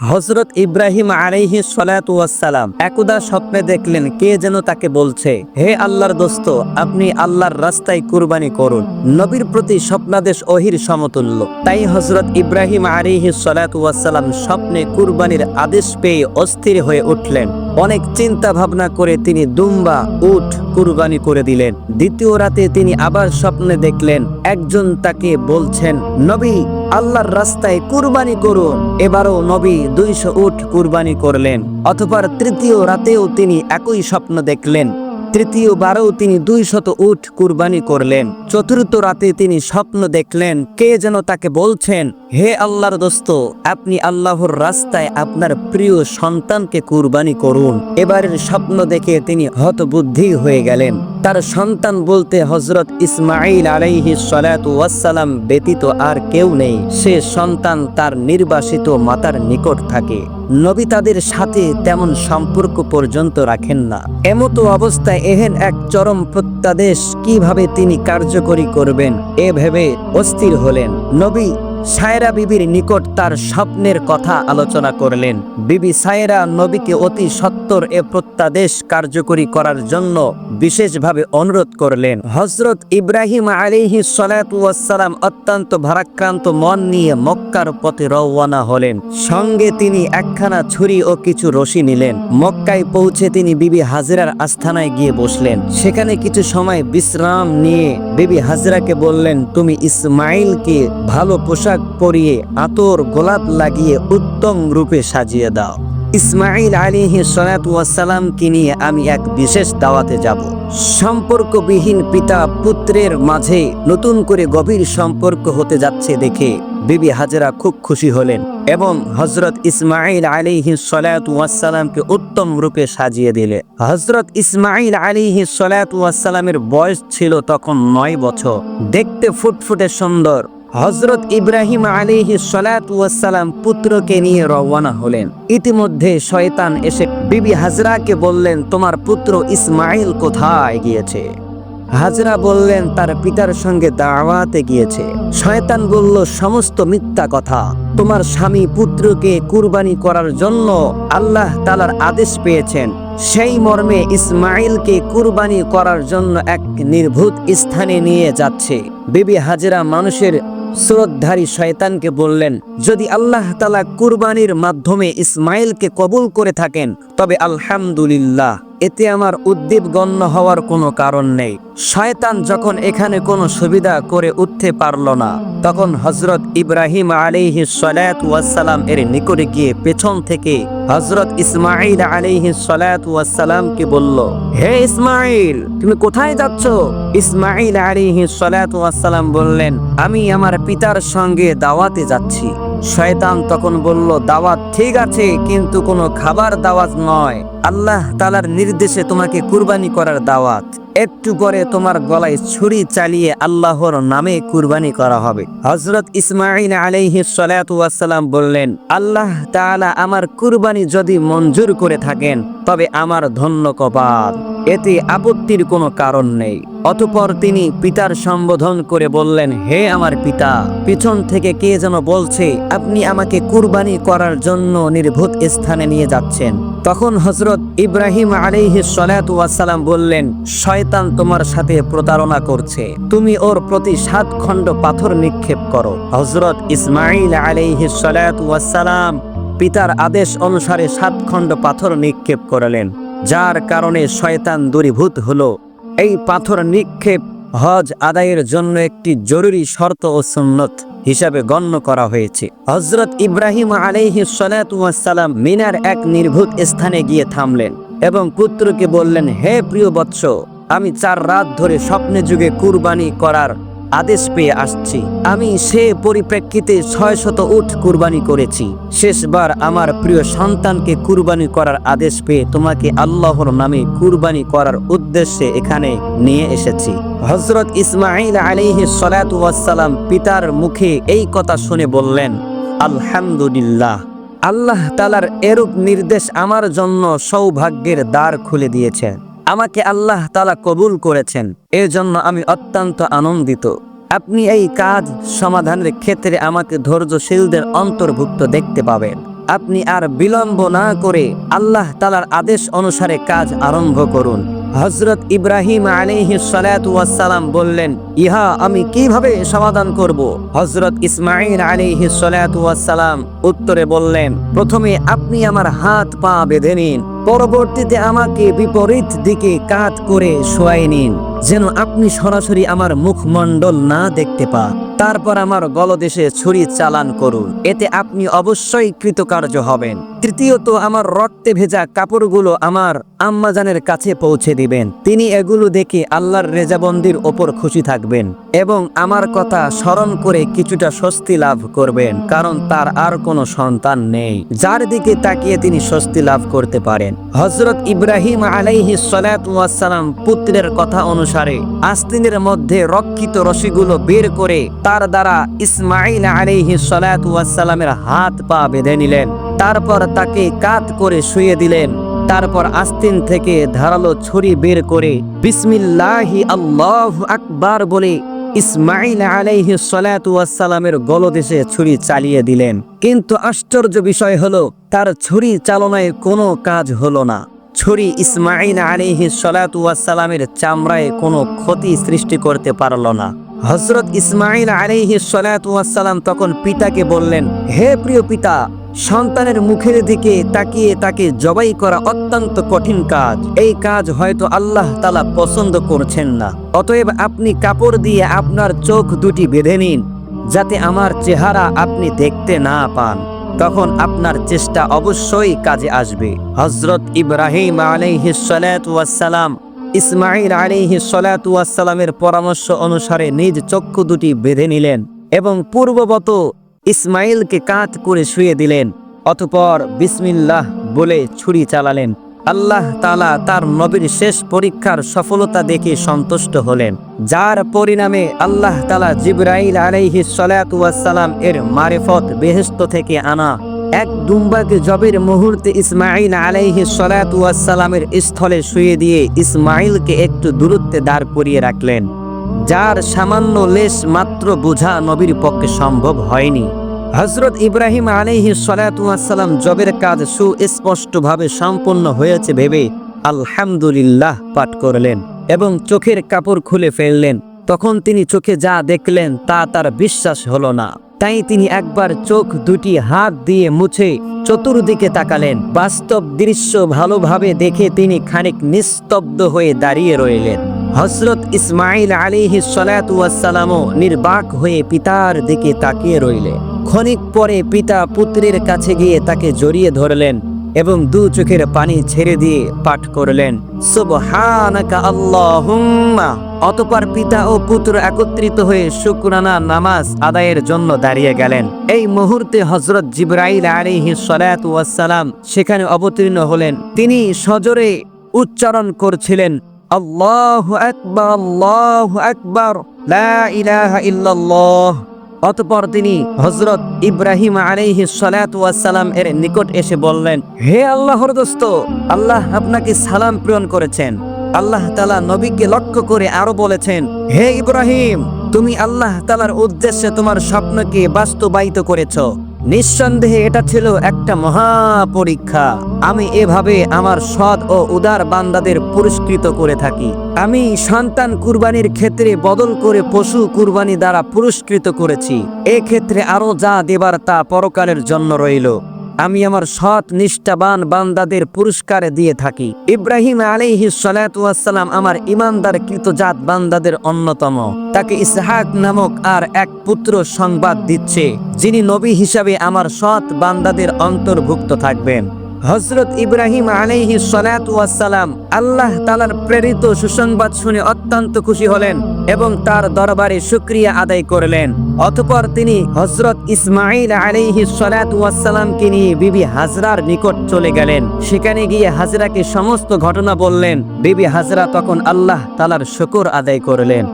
হজরত ইব্রাহিম আলাইহি সালাম একদা স্বপ্নে দেখলেন কে যেন তাকে বলছে, হে আল্লাহর দোস্ত, আপনি আল্লাহর রাস্তায় কুরবানি করুন। নবীর প্রতি স্বপ্নাদেশ অহির সমতুল্য। তাই হজরত ইব্রাহিম আলাইহি সালাম স্বপ্নে কুরবানির আদেশ পেয়ে অস্থির হয়ে উঠলেন। অনেক চিন্তা ভাবনা করে তিনি দুম্বা উঠ কুরবানি করে দিলেন। দ্বিতীয় রাতে তিনি আবার স্বপ্নে দেখলেন, একজন তাকে বলছেন, নবী আল্লাহর রাস্তায় কুরবানি করুন। এবারও নবী দুইশো উঠ কুরবানি করলেন অথবা তৃতীয় রাতেও তিনি একই স্বপ্ন দেখলেন। তৃতীয়বারও তিনি দুই শত উট কুরবানি করলেন। চতুর্থ রাতে তিনি স্বপ্ন দেখলেন, কে যেন তাকে বলছেন, হে আল্লাহর দোস্ত, আপনি আল্লাহর রাস্তায় আপনার প্রিয় সন্তানকে কুরবানি করুন। এবারের স্বপ্ন দেখে তিনি হতবুদ্ধি হয়ে গেলেন। তার সন্তান বলতে হজরত ইসমাইল আলাইহি ওয়াসালাম ব্যতীত আর কেউ নেই। সে সন্তান তার নির্বাসিত মাতার নিকট থাকে। নবী তাদের সাথে তেমন সম্পর্ক পর্যন্ত রাখেন না। এমতো অবস্থায় এহেন এক চরম প্রত্যাদেশ কীভাবে তিনি কার্যকরী করবেন এ ভেবে অস্থির হলেন। নবী সায়রা বিবির নিকট তার স্বপ্নের কথা আলোচনা করলেন। বিবি সায়রা নবীকে অতি সত্তর এ প্রত্যাদেশ কার্যকরী করার জন্য বিশেষভাবে অনুরোধ করলেন। হজরত ইব্রাহিম আলিহি সালাম অত্যন্ত ভারাক্রান্ত মন নিয়ে মক্কার পথে রওয়ানা হলেন। সঙ্গে তিনি একখানা ছুরি ও কিছু রশি নিলেন। মক্কায় পৌঁছে তিনি বিবি হাজিরার আস্থানায় গিয়ে বসলেন। সেখানে কিছু সময় বিশ্রাম নিয়ে বিবি হাজিরাকে বললেন, তুমি ইসমাইলকে ভালো পোশাক পরিয়ে আতর গোলাপ লাগিয়ে উত্তম রূপে সাজিয়ে দাও। ইসমাইল আলিহি সালাতামকে নিয়ে আমি এক বিশেষ দাওয়াতে যাব। সম্পর্কবিহীন পিতা পুত্রের মাঝে নতুন করে গভীর সম্পর্ক হতে যাচ্ছে দেখে বিবি হাজরা খুব খুশি হলেন এবং হজরত ইসমাইল আলিহি সালাতামকে উত্তম রূপে সাজিয়ে দিলে। হজরত ইসমাইল আলিহি সালাতামের বয়স ছিল তখন নয় বছর। দেখতে ফুটফুটে সুন্দর। হজরত ইব্রাহিম আলিহি সালাম পুত্রকে নিয়ে রওয়ানা হলেন। ইতিমধ্যে শয়তান এসে বিবি হাজরাকে বললেন, তোমার পুত্র ইসমাইল কোথায় গিয়েছে? হাজরা বললেন, তার পিতার সঙ্গে দাওয়াতে গিয়েছে। শয়তান বলল, সমস্ত মিথ্যা কথা। তোমার স্বামী পুত্রকে কুরবানি করার জন্য আল্লাহ তালার আদেশ পেয়েছেন। সেই মর্মে ইসমাইলকে কুরবানি করার জন্য এক নির্ভূত স্থানে নিয়ে যাচ্ছে। বিবি হাজরা মানুষের স্রোতধারী শয়তানকে বললেন যদি আল্লাহ তালা কুরবানির মাধ্যমে ইসমাইলকে কবুল করে থাকেন তবে আলহামদুলিল্লাহ। এতে আমার উদ্দীপ গণ্য হওয়ার কোনো কারণ নেই। শয়তান যখন এখানে কোনো সুবিধা করে উঠতে পারল না, তখন হজরত ইব্রাহিম আলিহি সালাম এর নিকটে গিয়ে পেছন থেকে হজরত ইসমাইল আলিহি সালামকে বলল, হে ইসমাইল তুমি কোথায় যাচ্ছ? ইসমাইল আলিহি সালাম বললেন, আমি আমার পিতার সঙ্গে দাওয়াতে যাচ্ছি। শয়তান তখন বলল, দাওয়াত ঠিক আছে, কিন্তু কোনো খাবার দাওয়াত নয়। আল্লাহ তালার নির্দেশে তোমাকে কুরবানি করার দাওয়াত। একটু পরে তোমার গলায় ছুরি চালিয়ে আল্লাহর নামে কুরবানি করা হবে। হজরত ইসমাইল আলাইহি সালাম বললেন, আল্লাহ তাআলা আমার কুরবানি যদি মঞ্জুর করে থাকেন, তবে আমার ধন্য কপাল। এতে আপত্তির কোনো কারণ নেই। অতপর তিনি পিতার সম্বোধন করে বললেন, হে আমার পিতা, পিছন থেকে কে যেন বলছে, আপনি আমাকে কুরবানি করার জন্য নির্ভূত স্থানে নিয়ে যাচ্ছেন। তখন হজরত ইব্রাহিম আলিহি সালাম বললেন, শয়তান তোমার সাথে প্রতারণা করছে। তুমি ওর প্রতি সাত খণ্ড পাথর নিক্ষেপ করো। হজরত ইসমাইল আলিহি সালাম পিতার আদেশ অনুসারে সাত খণ্ড পাথর নিক্ষেপ করলেন, যার কারণে শয়তান দূরীভূত হলো। এই পাথর নিক্ষেপ হজ আদায়ের জন্য একটি জরুরি শর্ত ও সুন্নত। হিসাবে গণ্য করা হয়েছে। হজরত ইব্রাহিম আলাইহি সালাম মিনার এক নির্ভূত স্থানে গিয়ে থামলেন এবং পুত্রকে বললেন, হে প্রিয় বৎস, আমি চার রাত ধরে স্বপ্নে যুগে কুরবানি করার আদেশ পেয়ে আসছি। আমি সে পরিপ্রেক্ষিতে ছয় শত উঠ কুরবানি করেছি। শেষবার আমার প্রিয় সন্তানকে কুরবানি করার আদেশ পেয়ে তোমাকে আল্লাহর নামে কুরবানি করার উদ্দেশ্যে এখানে নিয়ে এসেছি। হজরত ইসমাইল আলিহি সালাম পিতার মুখে এই কথা শুনে বললেন, আলহামদুলিল্লাহ। আল্লাহ তালার এরূপ নির্দেশ আমার জন্য সৌভাগ্যের দ্বার খুলে দিয়েছেন। আমাকে আল্লাহ তালা কবুল করেছেন। এর জন্য আমি অত্যন্ত আনন্দিত। আপনি এই কাজ সমাধানের ক্ষেত্রে আমাকে ধৈর্যশীলদের অন্তর্ভুক্ত দেখতে পাবেন। আপনি আর বিলম্ব না করে আল্লাহ তালার আদেশ অনুসারে কাজ আরম্ভ করুন। হজরত ইব্রাহিম আলাইহি সালাম বললেন, ইহা আমি কীভাবে সমাধান করব? হজরত ইসমাইল আলাইহি সালাম উত্তরে বললেন, প্রথমে আপনি আমার হাত পা বেঁধে নিন, পরবর্তীতে আমাকে বিপরীত দিকে কাত করে শোয়াই নিন, যেন আপনি সরাসরি আমার মুখমণ্ডল না দেখতে পা তারপর আমার গলদেশে ছুরি চালান করুন, এতে আপনি অবশ্যই কৃতকার্য হবেন। তৃতীয়ত আমার রক্তে ভেজা কাপড়গুলো আমার আম্মাজানের কাছে পৌঁছে দিবেন। তিনি এগুলো দেখে আল্লাহর রেজাবন্দির ওপর খুশি থাকবেন এবং আমার কথা স্মরণ করে কিছুটা স্বস্তি লাভ করবেন, কারণ তার আর কোনো সন্তান নেই। যার দিকে তাকিয়ে তিনি স্বস্তি লাভ করতে পারেন। হজরত ইব্রাহিম আলাইহি সালাম পুত্রের কথা অনুসারে আস্তিনের মধ্যে রক্ষিত রশিগুলো বের করে তার দ্বারা ইসমাইল আলাইহি সালামের হাত পা বেঁধে নিলেন। তারপর তাকে কাত করে শুয়ে দিলেন। তারপর আস্তিন থেকে ধারালো ছুরি বের করে বিসমিল্লাহি আল্লাহ আকবার বলে ইসমাইল আলাইহি সালামের গলদেশে ছুরি চালিয়ে দিলেন। কিন্তু আশ্চর্য বিষয় হলো, তার ছুরি চালনায় কোনো কাজ হলো না। ছুরি ইসমাইল আলাইহি সালামের চামড়ায় কোনো ক্ষতি সৃষ্টি করতে পারল না। হজরত ইসমাইল আলাইহি সালাম তখন পিতাকে বললেন, হে প্রিয় পিতা, সন্তানের মুখের দিকে তাকিয়ে তাকে জবাই করা অত্যন্ত কঠিন কাজ। এই কাজ হয়তো আল্লাহ তালা পছন্দ করছেন না। অতএব আপনি কাপড় দিয়ে আপনার চোখ দুটি বেঁধে নিন, যাতে আমার চেহারা আপনি দেখতে না পান। তখন আপনার চেষ্টা অবশ্যই কাজে আসবে। হজরত ইব্রাহিম আলাইহিসালাম ইসমাইল আলিহি সালামের পরামর্শ অনুসারে নিজ চক্ষু দুটি বেঁধে নিলেন এবং পূর্ববত ইসমাইলকে কাত করে শুয়ে দিলেন। অতপর বিসমিল্লাহ বলে ছুরি চালালেন। আল্লাহ তালা তার নবীর শেষ পরীক্ষার সফলতা দেখে সন্তুষ্ট হলেন। যার পরিণামে আল্লাহ তালা জিব্রাইল আলাইহি সালাম এর মারেফত বেহেস্ত থেকে আনা এক দুম্বাকে জবের মুহূর্তে ইসমাইল আলাইহি সালামের স্থলে শুয়ে দিয়ে ইসমাইলকে একটু দূরত্বে দাঁড় করিয়ে রাখলেন, যার সামান্য লেশ মাত্র বোঝা নবীর পক্ষে সম্ভব হয়নি। হজরত ইব্রাহিম আলাইহি সালাম জবের কাজ সুস্পষ্টভাবে সম্পন্ন হয়েছে ভেবে আলহামদুলিল্লাহ পাঠ করলেন এবং চোখের কাপড় খুলে ফেললেন। তখন তিনি চোখে যা দেখলেন তা তার বিশ্বাস হলো না। তাই তিনি একবার চোখ দুটি হাত দিয়ে মুছে চতুর্দিকে তাকালেন। বাস্তব দৃশ্য ভালোভাবে দেখে তিনি খানিক নিস্তব্ধ হয়ে দাঁড়িয়ে রইলেন। হজরত ইসমাইল আলিহি সালাতামও নির্বাক হয়ে পিতার দিকে তাকিয়ে রইলেন। ক্ষণিক পরে পিতা পুত্রের কাছে গিয়ে তাকে জড়িয়ে ধরলেন। এবং দু চোখের পানি ছেড়ে দিয়ে পাঠ করলেন অতপর পিতা ও পুত্র একত্রিত হয়ে শুকরানা নামাজ আদায়ের জন্য দাঁড়িয়ে গেলেন। এই মুহূর্তে হজরত জিব্রাইল আলাইহি সালাম সেখানে অবতীর্ণ হলেন। তিনি সজরে উচ্চারণ করছিলেন, আল্লাহ আকবার, আল্লাহু আকবার, লা ইলাহা ইল্লাল্লাহ। অতপর তিনি হজরত ইব্রাহিম আলাইহি সালাম এর নিকট এসে বললেন, হে আল্লাহর দোস্ত, আল্লাহ আপনাকে সালাম প্রেরণ করেছেন। আল্লাহ তালা নবীকে লক্ষ্য করে আরও বলেছেন, হে ইব্রাহিম, তুমি আল্লাহ তালার উদ্দেশ্যে তোমার স্বপ্নকে বাস্তবায়িত করেছ। নিঃসন্দেহে এটা ছিল একটা মহা পরীক্ষা আমি এভাবে আমার সৎ ও উদার বান্দাদের পুরস্কৃত করে থাকি। আমি সন্তান কুরবানির ক্ষেত্রে বদল করে পশু কুরবানি দ্বারা পুরস্কৃত করেছি। এক্ষেত্রে আরও আরও যা দেবার তা পরকালের জন্য রইল। আমি আমার সৎ, নিষ্ঠাবান বান্দাদের পুরস্কার দিয়ে থাকি। ইব্রাহিম আলিহি সালাম আমার ইমানদার কৃতজাত বান্দাদের অন্যতম। তাকে ইসহাক নামক আর এক পুত্র সংবাদ দিচ্ছে, যিনি নবী হিসাবে আমার সৎ বান্দাদের অন্তর্ভুক্ত থাকবেন। হজরত ইব্রাহিম আলাইহি সালাম আল্লাহ তালার প্রেরিত সুসংবাদ শুনে অত্যন্ত খুশি হলেন এবং তার দরবারে শুক্রিয়া আদায় করলেন। অতপর তিনি হজরত ইসমাইল আলাইহি সালামকে নিয়ে বিবি হাজরার নিকট চলে গেলেন। সেখানে গিয়ে হাজরাকে সমস্ত ঘটনা বললেন। বিবি হাজরা তখন আল্লাহ তালার শুকর আদায় করলেন।